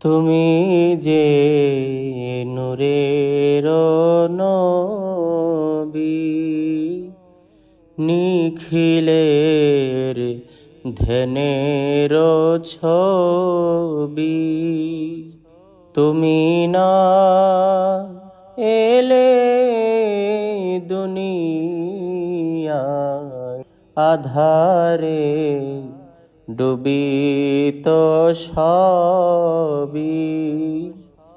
তুমি যে নূরের নবী নিখিলের ধ্যানের ছবি তুমি না এলে দুনিয়ায় আধারে ডুবিত সবই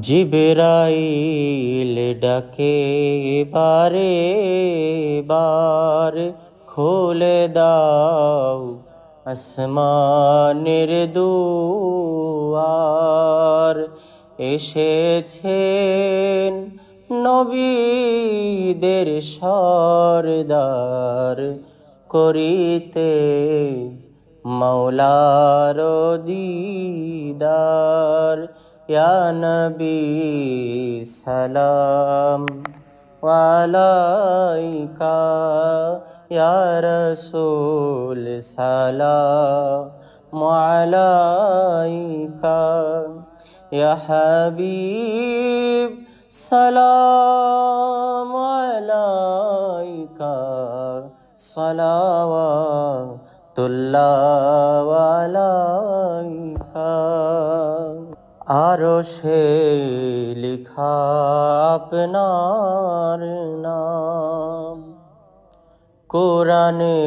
জিবরাইল ডাকে বারে বার খুলে দাও আসমানের দুয়ার। এসেছেন নবীদের সরদার করিতে মৌলার দিদার ইয়া নবী সালাম ওয়ালাইকা ইয়া রসুল সালাম আলাইকা ইয়া হাবিব সালাম আলাইকা সালাওয়াতুল্লাহ আরও সে লিখা আপনার নাম। কোরআনে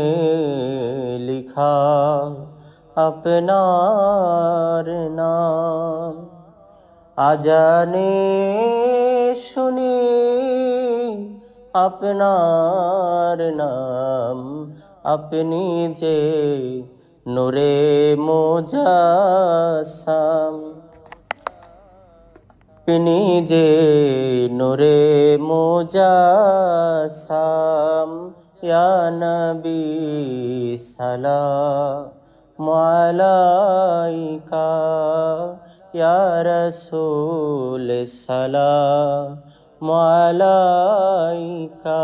লিখা আপনার নাম। আজানে শুনি আপনার নাম আপনি যে নূরে মোজাসাম আপনি যে নূরে মোজাসাম ইয়া নবী সালাম আলাইকা, ইয়া রাসূল সালাম আলাইকা।